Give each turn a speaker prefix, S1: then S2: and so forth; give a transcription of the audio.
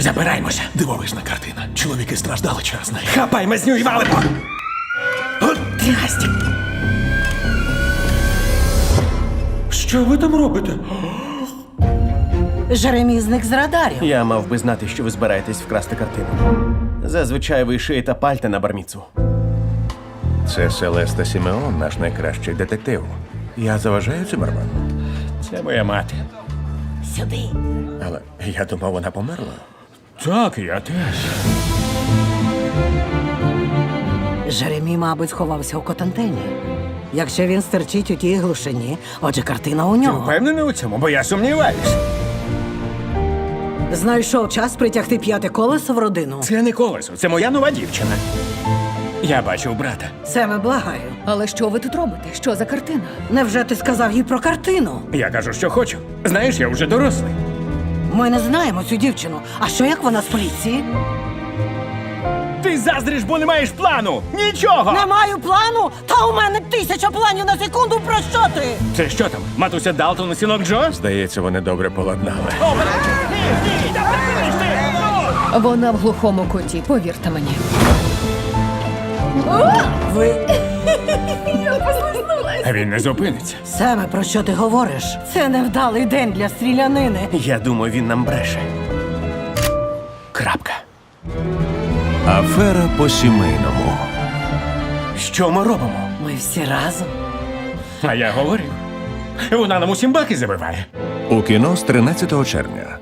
S1: Забираємося.
S2: Дивовижна картина. Чоловіки страждали через неї.
S1: Хапай мазню і валимо. Трясть. Що ви там робите?
S3: Жеремій зник з радарів.
S4: Я мав би знати, що ви збираєтесь вкрасти картину. Зазвичай ви шиєте пальта на барміцу.
S5: Це Селеста Сімеон, наш найкращий детектив. Я заважаю Цимерману,
S1: Це моя мати.
S3: Сюди.
S5: але я думав, вона померла.
S1: Так, я теж.
S3: Жеремій, мабуть, сховався у Котантені. Якщо він стерчить у тій глушині, отже, картина у нього.
S1: Впевнений у цьому, бо я сумніваюсь.
S3: Знайшов час притягти п'яте колесо в родину.
S1: Це не колесо, це моя нова дівчина. Я бачив брата.
S3: Семе, благаю.
S6: Але що ви тут робите? Що за картина?
S3: Невже ти сказав їй про картину?
S1: Я кажу, що хочу. Знаєш, я вже дорослий.
S3: Ми не знаємо цю дівчину. А що як вона з поліції?
S1: Ти заздриш, бо не маєш плану! Нічого!
S3: Не маю плану, та у мене тисяча планів на секунду. Про що ти?
S1: Це що там? Матуся Далтон і синок Джо?
S5: Здається, вони добре поладнали.
S6: Вона в глухому куті, повірте мені.
S3: Ви
S1: він не зупиниться.
S3: Семе, про що ти говориш? Це невдалий день для стрілянини.
S4: Я думаю, він нам бреше. Крапка.
S5: Афера по сімейному.
S4: Що ми робимо?
S3: Ми всі разом.
S1: А я говорив. Вона нам усім баки забиває.
S5: У кіно з 13 червня.